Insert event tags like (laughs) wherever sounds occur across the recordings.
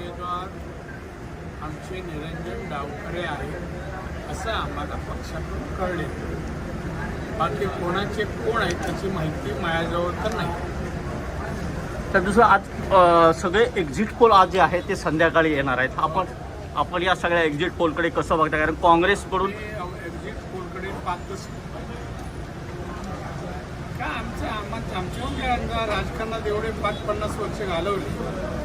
उमेदवार आमचे निरंजन डावखरे आहेत असं आम्हाला पक्षातून कळले. बाकी कोणाचे कोण आहेत त्याची माहिती माझ्याजवळ तर नाही. तर दुसरं आज सगळे एक्झिट पोल आज जे आहेत ते संध्याकाळी येणार आहेत. आपण आपण या सगळ्या एक्झिट पोलकडे कसं बघता? कारण काँग्रेसकडून एक्झिट पोलकडे पाहतच का आमच्या आमच्या अंदाज राजकारणात एवढे पाच पन्नास वर्ष घालवली?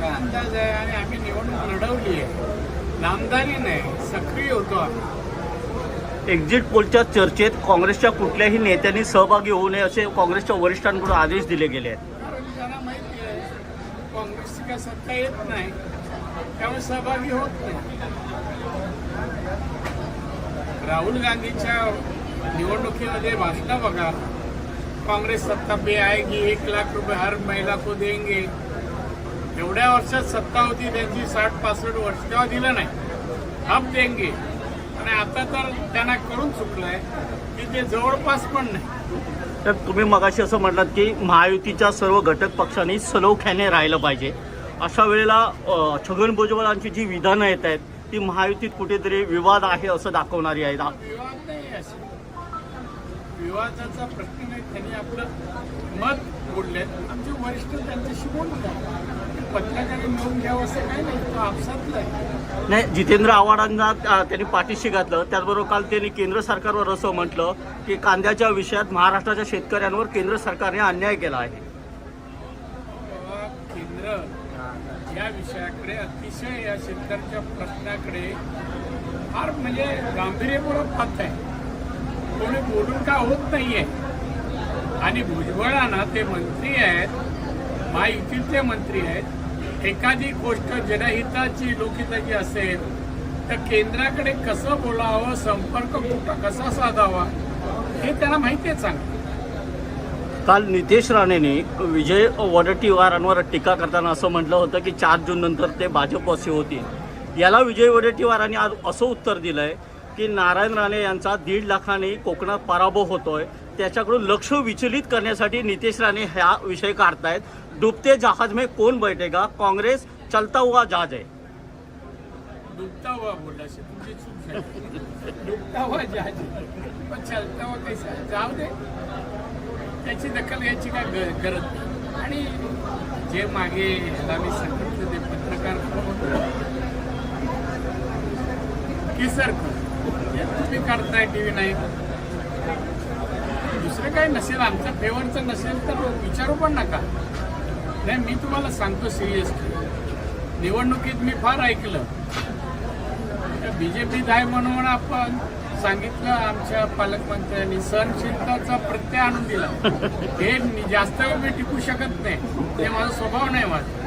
काय अंदाज आहे आणि आम्ही निवडणूक लढवली आहे. नामदारी नाही सक्रिय होतो आम्ही. एक्झिट पोलच्या चर्चेत काँग्रेसच्या कुठल्याही नेत्यांनी सहभागी होऊ नये असे काँग्रेसच्या वरिष्ठांकडून आदेश दिले गेले आहेत. त्यांना माहिती आहे काँग्रेसची काय सत्ता येत नाही त्यामुळे सहभागी होत नाही. राहुल गांधीच्या निवडणुकीमध्ये भाषणं बघा. काँग्रेस सत्ता पे आएगी एक लाख रुपये हर महिला को देंगे. एवढ्या वर्षात सत्ता होती त्यांची साठ पासष्ट वर्ष तेव्हा दिलं नाही. अब देंगे. आणि आता तर त्यांना करून चुकलंय की ते जवळपास पण नाही. तर तुम्ही मगाशी असं म्हटलात की महायुतीच्या सर्व घटक पक्षांनी सलोख्याने राहिलं पाहिजे. अशा वेळेला छगन भुजबळांची जी विधानं येत आहेत ती महायुतीत कुठेतरी विवाद आहे असं दाखवणारी आहेत. विवाद नाही विवादाचा प्रश्न नाही. त्यांनी आपलं मत बोलले आमचे वरिष्ठ त्यांच्याशी बोलतात पत्रकारांनी मिळून घ्यावं असं काही नाही तो आपसातला आहे. नाही जितेंद्र आव्हाडांना त्यांनी पाठीशी घातलं. त्याचबरोबर काल त्यांनी केंद्र सरकारवर असं म्हटलं की कांद्याच्या विषयात महाराष्ट्राच्या शेतकऱ्यांवर केंद्र सरकारने अन्याय केला आहे. केंद्र या विषयाकडे अतिशय या शेतकऱ्यांच्या प्रश्नाकडे फार म्हणजे गांभीर्यपूर्वक पाहत आहे. कोणी बोलून का होत नाहीये. आणि भुजबळांना ते मंत्री आहेत महायुतीचे मंत्री आहेत एखादी गोष्ट जनहिताची लोकहिताची असेल तर केंद्राकडे कसं बोलावं संपर्क कुठं कसा साधावा हे त्यांना माहिती आहे चांगलं. काल नितेश राणेने विजय वडट्टीवारांवर टीका करताना असं म्हटलं होतं की चार जून नंतर ते भाजपवासी होतील. याला विजय वडट्टीवारांनी आज असं उत्तर दिलं आहे की नारायण राणे यांचा दीड लाखाने कोकणात पराभव होतोय. त्याच्याकडून लक्ष विचलित करण्यासाठी नितेश राणे ह्या विषय काढतायत. डुबते जहाज में कोण बैठेगा? काँग्रेस चलता हुआ जहाज आहे. डुबता हुआ बोला अशी तुमची चूक झाली. डुबता हुआ जहाज पण हुआ कैसा जाऊ दे. त्याची दखल घ्यायची काय गरज नाही. आणि जे मागे ह्याला मी सांगितलं ते पत्रकार की सर तुम्ही करताय टी व्ही नाही दुसरं काही नसेल आमच्या फेवरचं नसेल तर विचारू पण नका. नाही मी तुम्हाला सांगतो सिरियसली निवडणुकीत मी फार ऐकलं. बीजेपीत आहे म्हणून आपण सांगितलं आमच्या पालकमंत्र्यांनी सहनशीलताचा प्रत्यय आणून दिला. हे जास्त वेळ मी टिकू शकत नाही. ते माझा स्वभाव नाही माझा.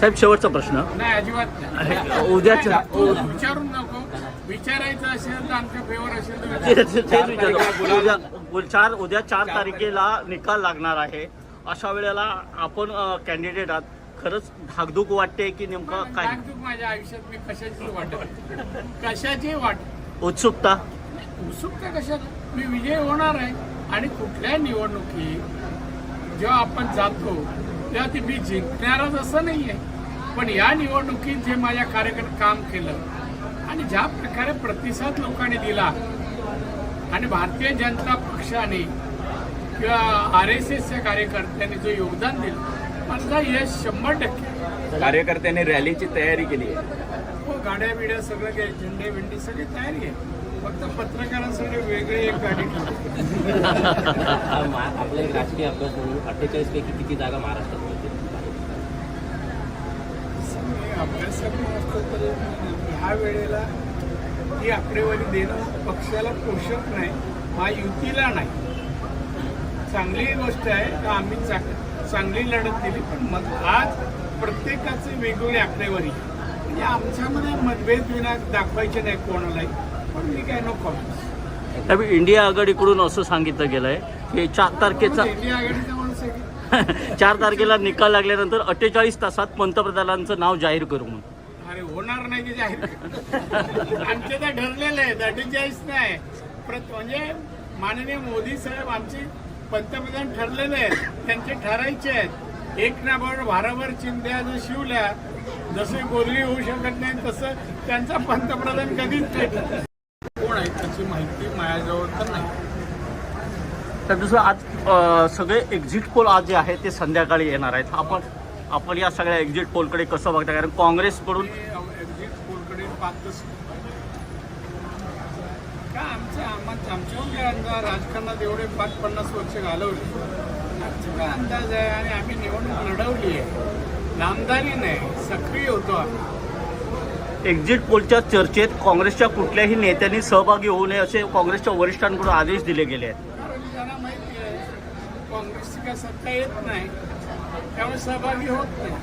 साहेब शेवटचा प्रश्न. नाही अजिबात नाही. नाही, तू विचारून नको विचारायचं असेल तर आमच्या फेवर असेल तर (laughs) चार उद्या चार तारखेला निकाल लागणार आहे. अशा वेळेला आपण कॅन्डिडेट आहात. खरंच धाकधूक वाटते की नेमकं काय? धाकधूक माझ्या आयुष्यात मी कशाची वाटत कशाची वाट? उत्सुकता? उत्सुकता कशात? मी विजय होणार आहे. आणि कुठल्या निवडणुकीत जेव्हा आपण जातो तेव्हा ती मी जिंकणारच असं नाही आहे पण या निवडणुकीत जे माझ्या कार्यकर्ते काम केलं आणि ज्या प्रकारे प्रतिसाद लोकांनी दिला आणि भारतीय जनता पक्षाने किंवा आर एस एसच्या कार्यकर्त्यांनी जो योगदान दिलं माझा यश शंभर टक्के. कार्यकर्त्यांनी रॅलीची तयारी केली आहे. हो गाड्या बिड्या सगळं काही झेंडे बिंडे सगळी तयारी आहे. फक्त पत्रकारांसाठी वेगळी एक गाडी ठेवली (laughs) आपला एक राजकीय अभ्यास म्हणून अठ्ठेचाळीस पैकी किती जागा महाराष्ट्रात अभ्यासक असतं तर ह्या वेळेला ही आकडेवारी देणं पक्षाला पोषक नाही महायुतीला नाही चांगली गोष्ट आहे का आम्ही चा- चांगली लढत दिली पण मग आज प्रत्येकाची वेगवेगळी आकडेवारी आहे. म्हणजे आमच्यामध्ये मतभेद विना दाखवायचे नाही कोणालाही पण मी काय नो कॉमेंट्स त्यामुळे इंडिया आघाडीकडून असं सांगितलं गेलंय की चार तारखेचा इंडिया आघाडीचा माणूस आहे? (laughs) चार तारखेला निकाल लागल्यानंतर अठ्ठेचाळीस तासात पंतप्रधानांचं नाव जाहीर करू म्हणून अरे होणार नाही की जाहीर. आमचे तर ठरलेलं आहे अठ्ठेचाळीस नाही. म्हणजे माननीय मोदी साहेब आमचे पंतप्रधान ठरलेले आहेत त्यांचे ठरायचे आहेत. एक ना बरोबर भाराभर चिंध्या जर शिवल्या जसे गोरली होऊ शकत नाही तसं त्यांचा पंतप्रधान कधीच नाही. कोण आहे त्याची माहिती माझ्याजवळ तर नाही. तर दुसरं आज सगळे एक्झिट पोल आज जे आहे ते संध्याकाळी येणार आहेत. आपण आपण या सगळ्या एक्झिट पोलकडे कसं बघता कारण काँग्रेसकडून एक्झिट पोलकडे पाहतच का आमच्या आम्हा- आमच्याहून काय अंदाज राजकारणात एवढे पाच पन्नास वर्ष घालवले आमचा काय अंदाज आहे? आणि आम्ही निवडणूक लढवली आहे. नामदारी नाही सक्रिय होतो आम्ही. एक्झिट पोलच्या चर्चेत काँग्रेसच्या कुठल्याही नेत्यांनी सहभागी होऊ नये असे काँग्रेसच्या वरिष्ठांकडून आदेश दिले गेले आहेत. काँग्रेसची काय सत्ता येत नाही. त्यामुळे सहभागी होत नाही.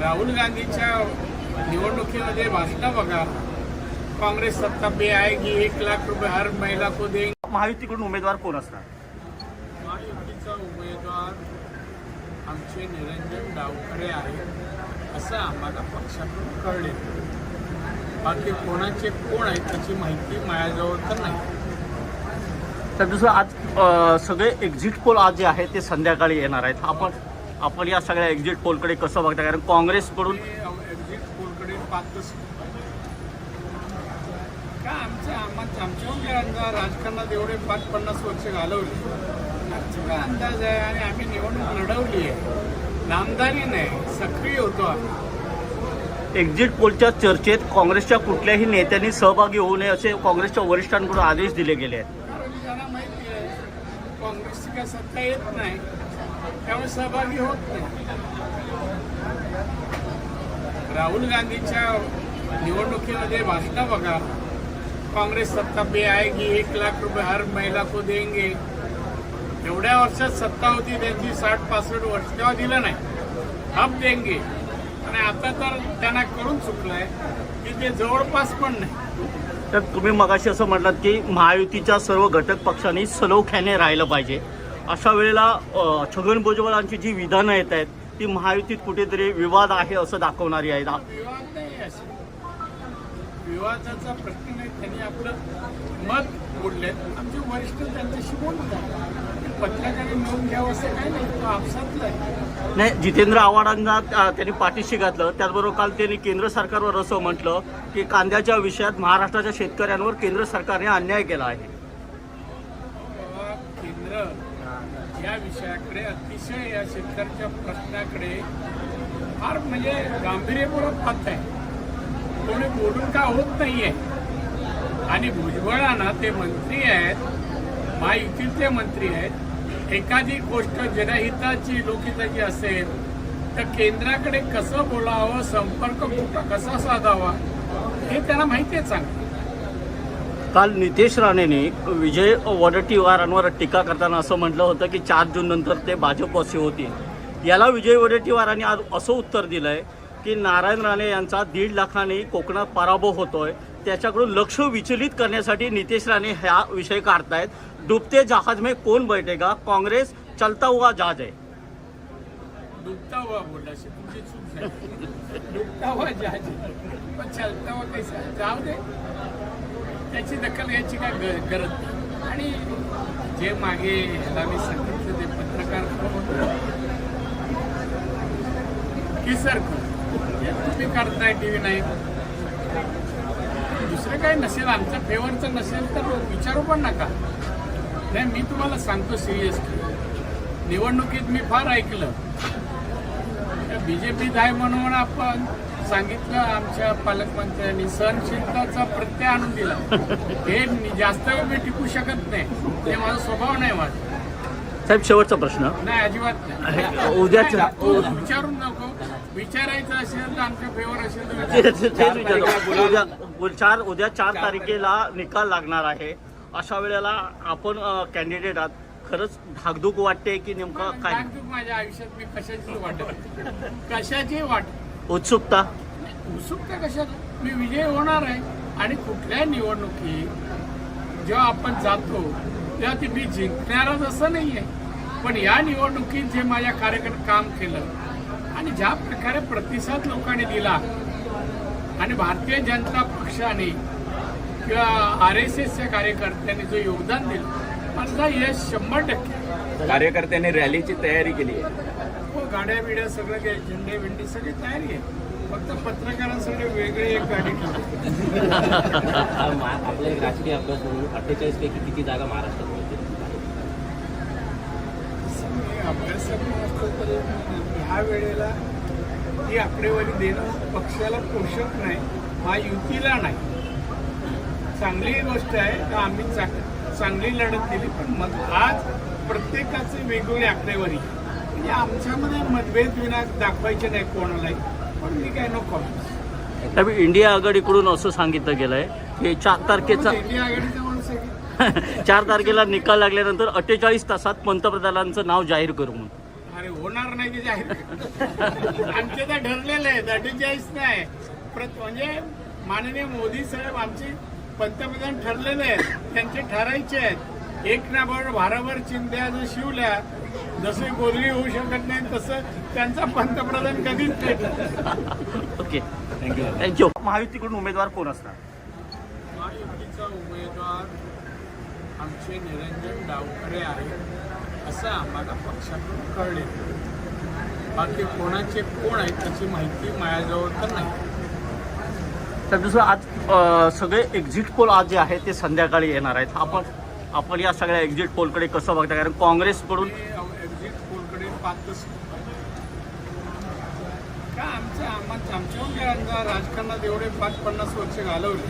राहुल गांधीच्या निवडणुकीमध्ये भाषणं बघा. काँग्रेस सत्ता पे आएगी एक लाख रुपये हर महिला को देंगे. महायुतीकडून उमेदवार कोण असणार? महायुतीचा उमेदवार आमचे निरंजन डावखरे आहेत असं आम्हाला पक्षाकडून कळले. बाकी कोणाचे कोण आहेत त्याची माहिती माझ्याजवळ तर नाही. तर दुसरं आज सगळे एक्झिट पोल आज जे आहे ते संध्याकाळी येणार आहेत. आपण आपण या सगळ्या एक्झिट पोलकडे कसं बघता? कारण काँग्रेसकडून एक्झिट पोलकडे का आमच्या राजकारणात एवढे पाच पन्नास वर्ष घालवले. आमचा काय अंदाज आहे आणि आम्ही निवडणूक लढवली आहे. नामदारी नाही सक्रिय होतो आम्ही. एक्झिट पोलच्या चर्चेत काँग्रेसच्या कुठल्याही नेत्यांनी सहभागी होऊ नये असे काँग्रेसच्या वरिष्ठांकडून आदेश दिले गेले आहेत कारण त्यांना माहिती आहे काँग्रेसची काय सत्ता येत नाही त्यामुळे सहभागी होत नाही. राहुल गांधीच्या निवडणुकीमध्ये भाषणा बघा काँग्रेस सत्ता पे आएगी एक लाख रुपये हर महिला को देंगे. एवढ्या वर्षात सत्ता होती त्यांची साठ पासष्ट वर्ष तेव्हा दिलं नाही. अब देंगे. आणि आता तर त्यांना करून चुकलंय की ते जवळपास पण नाही. तर तुम्ही मगाशी असं म्हटलात की महायुतीच्या सर्व घटक पक्षांनी सलोख्याने राहिलं पाहिजे. अशा वेळेला छगन भुजबळांची जी विधानं येत आहेत ती महायुतीत कुठेतरी विवाद आहे असं दाखवणारी आहेत. विवाद विवादाचा प्रश्न नाही त्यांनी आपलं मत बोललेत आमचे वरिष्ठ त्यांच्याशी बोलतात पत्रकारांनी नोंद घ्यावं असं काय नाही तो आपसातला नाही जितेंद्र आव्हाडांना त्या- त्यांनी पाठीशी घातलं. त्याचबरोबर काल त्यांनी केंद्र सरकारवर असं म्हटलं की कांद्याच्या विषयात महाराष्ट्राच्या शेतकऱ्यांवर केंद्र सरकारने अन्याय केला आहे. केंद्र या विषयाकडे अतिशय या शेतकऱ्याच्या प्रश्नाकडे फार म्हणजे गांभीर्यपूर्वक पाहत आहे. कोणी बोलून का होत नाहीये? आणि भुजबळांना ते मंत्री आहेत महायुतीचे मंत्री आहेत एखादी गोष्ट जनहिताची लोकहिताची असेल तर केंद्राकडे कसं बोलावं संपर्क कुठं कसा साधावा हे त्यांना माहिती आहे चांगलं. काल नितेश राणेंनी विजय वडट्टीवारांवर टीका करताना असं म्हटलं होतं की चार जून नंतर ते भाजपवासी होतील. याला विजय वडट्टीवारांनी आज असं उत्तर दिलंय की नारायण राणे यांचा दीड लाखाने कोकणात पराभव होतोय. त्याच्याकडून लक्ष विचलित करण्यासाठी नितेश राणे हा विषय काढतायत. डुबते जहाज में कोण बैठेगा? काँग्रेस चलता हुआ जहाज आहे. डुबता हुआ बोलला अशी तुमची चूक झाली. डुबता हुआ जहाज पण चालता हुआ कैसा जाऊ दे. त्याची दखल घ्यायची काय गरज नाही. आणि जे मागे ह्याला मी सांगितलं ते पत्रकार की हे तुम्ही करताय टी व्ही नाही. दुसरं काही नसेल आमच्या फेवरचं नसेल तर विचारू पण नका. नाही मी तुम्हाला सांगतो सिरियसली. निवडणुकीत मी फार ऐकलं. बीजेपीत आहे म्हणून आपण सांगितलं आमच्या पालकमंत्र्यांनी सहनशीलताचा प्रत्यय आणून दिला. हे जास्त वेळ मी टिकू शकत नाही. ते माझा स्वभाव नाही माझा. साहेब शेवटचा प्रश्न. नाही अजिबात नाही. तू विचारून नको विचारायचं असेल तर आमच्या फेवर असेल विचार. चार उद्या चार तारखेला निकाल लागणार आहे. अशा वेळेला आपण कॅन्डिडेट आहात. खरंच धाकधूक वाटते की नेमकं काय? माझ्या आयुष्यात मी कशाची वाटत कशाची वाट. उत्सुकता? उत्सुकता कशात? मी विजय होणार आहे. आणि कुठल्याही निवडणुकीत जेव्हा आपण जातो तेव्हा ती मी जिंकणारच असं नाही आहे पण या निवडणुकीत जे माझ्या कार्यकर्ते काम केलं आणि ज्या प्रकारे प्रतिसाद लोकांनी दिला आणि भारतीय जनता पक्षाने किंवा आर एस एसच्या कार्यकर्त्यांनी जो योगदान दिलं माझा यश शंभर टक्के. कार्यकर्त्यांनी रॅलीची तयारी केली आहे. हो गाड्या बिड्या सगळं काही झेंडे बिंडे सगळी तयारी आहे. फक्त पत्रकारांसाठी वेगळे एक गाडी ठेवली हा, मा- (laughs) आपला एक राजकीय अभ्यास म्हणून अठ्ठेचाळीस पैकी किती जागा महाराष्ट्रात तरी ह्या वेळेला ही आकडेवारी देणं पक्षाला पोषक नाही महायुतीला नाही. चांगली गोष्ट आहे का आम्ही चांगली लढत दिली पण मग आज प्रत्येकाचे वेगवेगळी आकडेवारी. म्हणजे आमच्यामध्ये मतभेद विना दाखवायचे नाही कोणालाही. पण मी काय नको त्यामुळे इंडिया आघाडीकडून असं सांगितलं गेलंय की चार तारखेचा इंडिया आघाडीचा माणूस आहे. की (laughs) चार तारखेला निकाल लागल्यानंतर अठ्ठेचाळीस तासात पंतप्रधानांचं नाव जाहीर करू म्हणून. अरे होणार नाही ते जाहीर आमचे तर ठरलेले आहेत अठ्ठेचाळीस नाही. प्रत- म्हणजे माननीय मोदी साहेब आमचे पंतप्रधान ठरलेले आहेत त्यांचे ठरायचे आहेत. एक ना बरोबर भाराभर चिंध्या जर शिवल्या जसे गोधडी होऊ शकत नाही तसं त्यांचा पंतप्रधान कधीच नाही. ओके. थँक्यू महायुतीकडून उमेदवार कोण असणार? महायुतीचा उमेदवार आमचे निरंजन डावखरे आहेत. असं आम्हाला पक्षाकडून कळले. बाकी कोणाचे कोण आहेत त्याची माहिती माझ्याजवळ तर नाही. तर दुसरं आज सगळे एक्झिट पोल आज जे आहे ते संध्याकाळी येणार आहेत. आपण आपण या सगळ्या एक्झिट पोलकडे कसं बघता? कारण काँग्रेसकडून एक्झिट पोलकडे पाहतच का आमच्या आमच्याहून काय अंदाज राजकारणात एवढे पाच पन्नास वर्ष घालवले?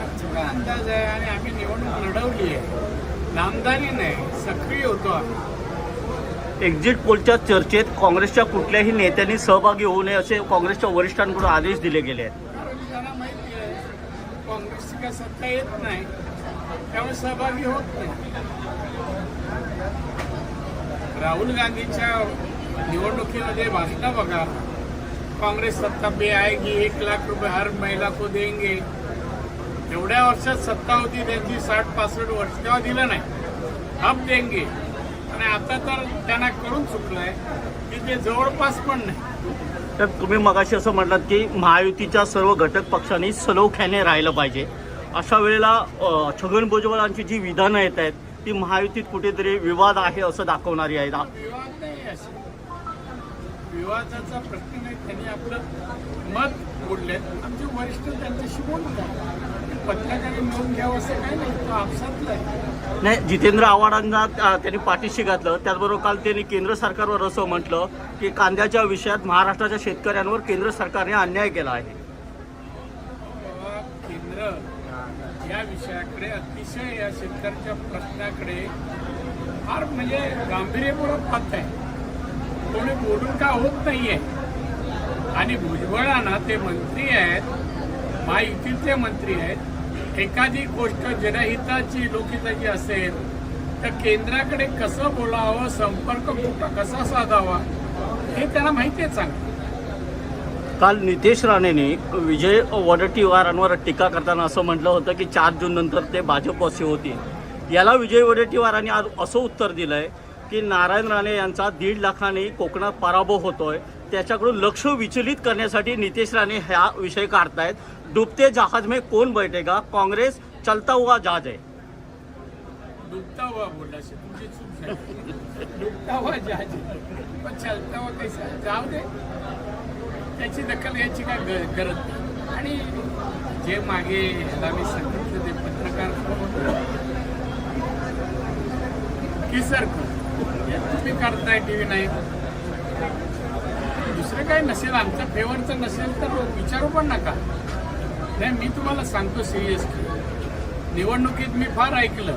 आमचा काय अंदाज आहे? आणि आम्ही निवडणूक लढवली आहे. नामदारी नाही सक्रिय होतो आम्ही. एक्झिट पोलच्या चर्चेत काँग्रेसच्या कुठल्याही नेत्यांनी सहभागी होऊ नये असे काँग्रेसच्या वरिष्ठांकडून आदेश दिले गेले आहेत. कारण त्यांना माहिती आहे काँग्रेसची काय सत्ता येत नाही त्यामुळे सहभागी होत नाही. राहुल गांधीच्या निवडणुकीमध्ये भाषणं बघा काँग्रेस सत्ता पे आएगी एक लाख रुपये हर महिला को देंगे. एवढ्या वर्षात सत्ता होती त्यांची साठ पासष्ट वर्ष तेव्हा दिलं नाही. अब देंगे. आणि आता तर त्यांना करून चुकलंय की ते जवळपास पण नाही. तर तुम्ही मगाशी असं म्हटलात की महायुतीच्या सर्व घटक पक्षांनी सलोख्याने राहिलं पाहिजे. अशा वेळेला छगन भुजबळांची जी विधानं येत आहेत ती महायुतीत कुठेतरी विवाद आहे असं दाखवणारी आहेत. विवाद नाही विवादाचा प्रश्न नाही त्यांनी आपलं मत बोलले आमचे वरिष्ठ त्यांच्याशी बोलतात. घ्यावं असं नाही तो आपसातला आहे. नाही जितेंद्र आव्हाडांना अ, त्यांनी पाठीशी घातलं. त्याचबरोबर काल त्यांनी केंद्र सरकारवर असं म्हटलं की कांद्याच्या विषयात महाराष्ट्राच्या शेतकऱ्यांवर केंद्र सरकारने अन्याय केला आहे. बाबा, केंद्र या विषयाकडे अतिशय या शेतकऱ्याच्या प्रश्नाकडे फार म्हणजे गांभीर्यपूर्वक पाहत आहे. कोणी बोलून का होत नाहीये. आणि भुजबळांना ते मंत्री आहेत महायुतीचे मंत्री आहेत. एखादी गोष्ट जनहिताची लोकहिताची असेल तर केंद्राकडे कसं बोलावं संपर्क कुठं कसा साधावा हे त्यांना माहिती आहे चांगलं. काल नितेश राणेंनी विजय वडट्टीवारांवर टीका करताना असं म्हटलं होतं की चार जून नंतर ते भाजपवासी होतील. याला विजय वडट्टीवारांनी आज असं उत्तर दिलं आहे की नारायण राणे यांचा दीड लाखाने कोकणात पराभव होतोय. त्याच्याकडून लक्ष विचलित करण्यासाठी नितेश राणे हा विषय काढतायत. डुबते जहाज में कोण बैठेगा? काँग्रेस चलता हुआ जहाज आहे. डुबता हुआ चूक झाली. डुबता हुआ जहाज पण चालता हुआ कैसा जाऊ दे. त्याची दखल घ्यायची काय ग- गरज नाही. आणि जे मागे ह्याला मी सांगितलं ते पत्रकार की सर तुम्ही करताय टी व्ही नाही दुसरं काही नसेल आमच्या फेवरचं नसेल तर विचारू पण नका. नाही मी तुम्हाला सांगतो सिरियसली. निवडणुकीत मी फार ऐकलं.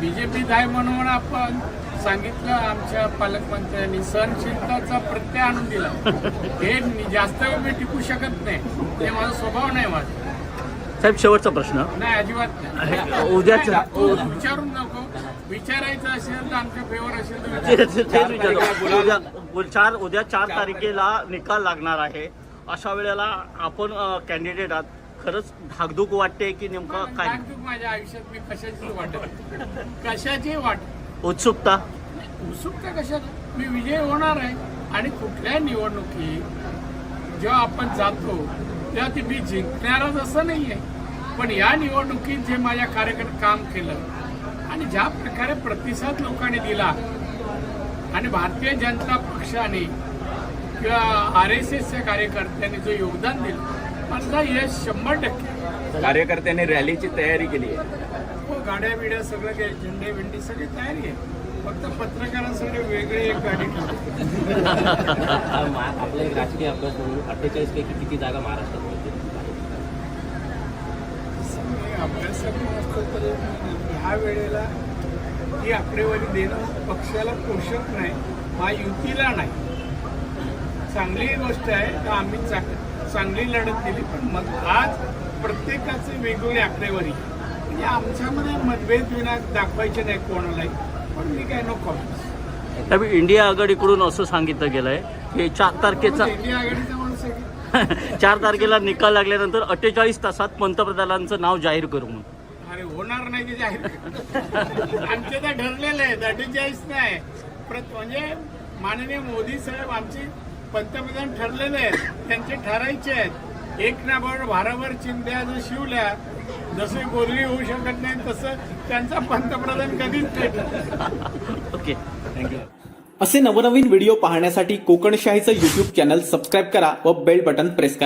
बीजेपीत आहे म्हणून आपण सांगितलं आमच्या पालकमंत्र्यांनी सहनशीलताचा प्रत्यय आणून दिला. हे मी जास्त वेळ मी टिकू शकत नाही. ते माझा स्वभाव नाही माझा. साहेब शेवटचा प्रश्न. नाही अजिबात नाही. विचारून नको विचारायचं असेल तर आमच्या फेवर असेल तर चार उद्या चार तारखेला निकाल लागणार आहे. अशा वेळेला आपण कॅन्डिडेट आहात. खरंच धाकधूक वाटते की नेमकं काय? माझ्या आयुष्यात मी कशाची वाटत कशाची वाट उत्सुकता? उत्सुकता कशात मी विजय होणार आहे. आणि कुठल्याही निवडणुकीत जेव्हा आपण जातो तेव्हा ती मी जिंकणारच असं नाही आहे पण या निवडणुकीत जे माझ्या कार्यकर्ते काम केलं आणि ज्या प्रकारे प्रतिसाद लोकांनी दिला आणि भारतीय जनता पक्षाने किंवा आर एस एसच्या कार्यकर्त्यांनी जो योगदान दिलं माझा यश शंभर टक्के. कार्यकर्त्यांनी रॅलीची तयारी केली आहे. हो गाड्या बिड्या सगळं काही झेंडे बिंडी सगळी तयारी आहे. फक्त पत्रकारांसाठी वेगळी एक गाडी आपला एक राजकीय अभ्यास म्हणून अठ्ठेचाळीस पैकी किती जागा महाराष्ट्रात मिळतील? मी अभ्यासक ह्या वेळेला ही आकडेवारी देणं पक्षाला पोषक नाही महायुतीला नाही. चांगली गोष्ट आहे तर आम्ही चांग- चांगली लढत दिली पण मग आज प्रत्येकाचे वेगवेगळी आकडेवारी. म्हणजे आमच्यामध्ये मतभेद विना दाखवायचे नाही कोणालाही. पण मी काय नको त्यामुळे इंडिया आघाडीकडून असं सांगितलं गेलंय की चार तारखेचा इंडिया आघाडीचा माणूस आहे की? (laughs) चार तारखेला निकाल लागल्यानंतर अठ्ठेचाळीस तासात पंतप्रधानांचं नाव जाहीर करू म्हणून. अरे होणार नाही की जाहीर आमचे तर ठरलेलं आहे अठ्ठेचाळीस नाही प्रत म्हणजे माननीय मोदी साहेब आमचे पंतप्रधान ठरलेले आहेत त्यांचे ठरायचे आहेत. एक ना बरोबर भाराभर चिंध्या जर शिवल्या जसे गोरली होऊ शकत नाही तसं त्यांचा पंतप्रधान कधीच नाही. ओके थँक्यू असे नवनवीन व्हिडिओ पाहण्यासाठी कोकणशाहीचं युट्यूब चॅनल सबस्क्राईब करा व बेल बटन प्रेस करा.